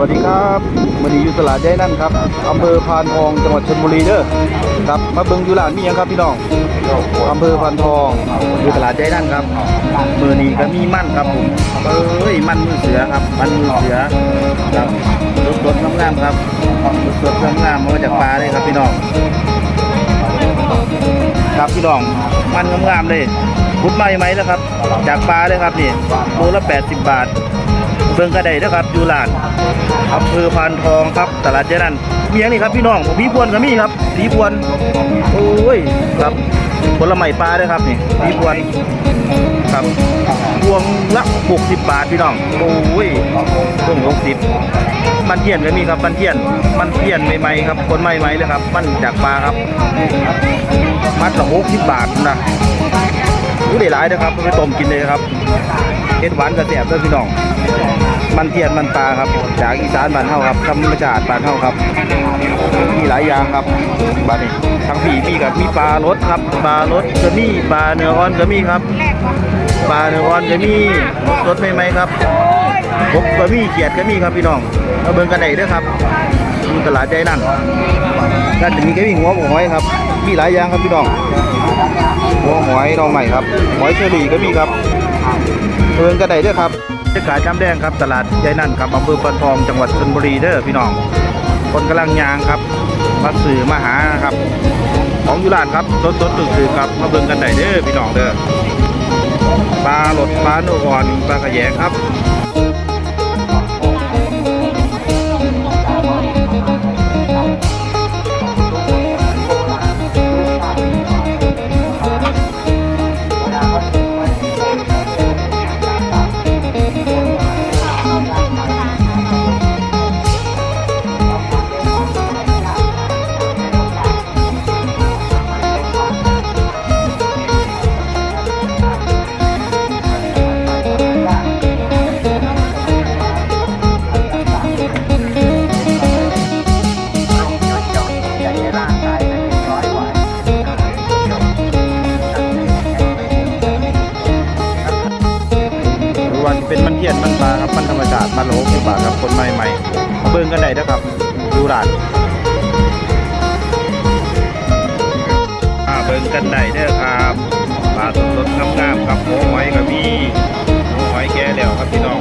วัสดีครับวันนี้อยู่ตลาดยายนั่นครับอำเภอพานทองจังหวัดชลบุรีเด้อครับมาเบิ่งอยู่ร้านมีหยังครับพี่น้องอำเภอพานทองอยู่ตลาดยายนั่นครับมือนี้ก็มีมั่นครับผมเอ้ยมั่นมือเสือครับมั่นมือเสือครับรสดงามๆครับสดงามๆมาจากปลาเลยครับพี่น้องครับพี่น้องมันงามๆเลยพุดใหม่ไหมแล้วครับ จากปลาเลยครับนี่โลละ80 บาท เบิ่งกระไดนะครับอยู่ลานอำเภอพานทองครับตลาดเจรันมีอย่างนี้ครับพี่น้องผีพวนก็มีครับผีพวนโอ้ยครับผลไม้ปลาด้วยครับนี่ผีพวนครับพวงละ 60 บาทพี่น้องโอ้ยพวง60มันเทียนก็มีครับมันเทียนมันเทียนใหม่ๆครับคนใหม่ๆเลยครับมันจากปลาครับมัดละ60บาทนะรู้ได้หลายนะครับไปต้มกินเลยครับเห็ดหวานกระแสบด้วยพี่น้อง มันเทียนมันปลาครับ จากอีสานบ้านเฮาครับธรรมชาติบ้านเฮาครับ มีหลายอย่างครับบ้านนี้ทางผีมีกับมีปลารสครับปลารสก็มีปลาเนื้ออ่อนก็มีครับปลาเนื้ออ่อนก็มีรสใหม่ๆครับกบก็มีเขียดก็มีครับพี่น้องมาเบิ่งกันได้เด้อครับอยู่ตลาดใจนั่นด้านนี้ก็มีหัวหอยครับ มีหลายอย่างครับพี่น้องหัวหอยน้องใหม่ครับหอยเชอรี่ก็มีครับเบิ่งกันได้เด้อครับ จ้าขาจำแดงครับตลาดใจนั่นครับอำเภอปันทองจังหวัดชลบุรีเด้อพี่น้อง คนกำลังยางครับมาสื่อมาหาครับ ของอยุรานครับสดสดๆตื่นครับมาเบิ่งกันได้เด้อพี่น้องเด้อปลาหลดปลาโนอ่อนปลากระแยงครับ เป็นมันเทียนมันปลาครับมันธรรมชาติมันโหลสิบบาครับคนใหม่ๆมาเบิ่งกันได้นะครับดูร้านมาเบิ่งกันได้เด้อครับปลาสดๆงามๆครับโอ้หอยก็มีโอ้หอยแก่แล้วครับพี่น้อง